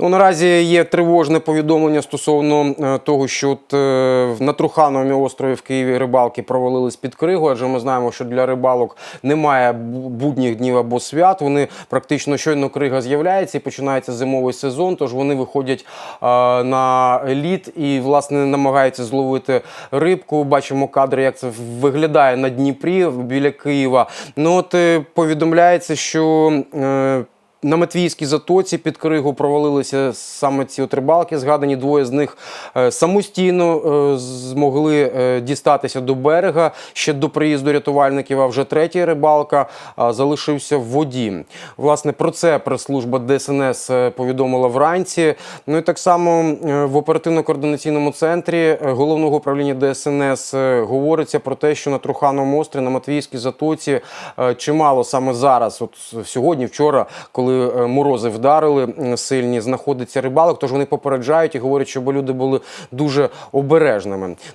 Ну, наразі є тривожне повідомлення стосовно е, того, що от, е, на Трухановому острові в Києві рибалки провалились під кригу, адже ми знаємо, що для рибалок немає будніх днів або свят. Вони практично щойно крига з'являється і починається зимовий сезон. Тож вони виходять е, на лід і власне намагаються зловити рибку. Бачимо кадри, як це виглядає на Дніпрі біля Києва. Ну от повідомляється, що. На Матвійській затоці під кригу провалилися саме ці от рибалки. Згадані двоє з них е, самостійно е, змогли е, дістатися до берега ще до приїзду рятувальників. А вже третя рибалка залишився в воді. Власне про це прес-служба ДСНС повідомила вранці. Ну і так само в оперативно-координаційному центрі головного управління ДСНС говориться про те, що на Трухановому острові на Матвійській затоці чимало саме зараз, от сьогодні, вчора, коли е, морози вдарили сильні, знаходиться рибалок. Тож вони попереджають і говорять, щоб люди були дуже обережними.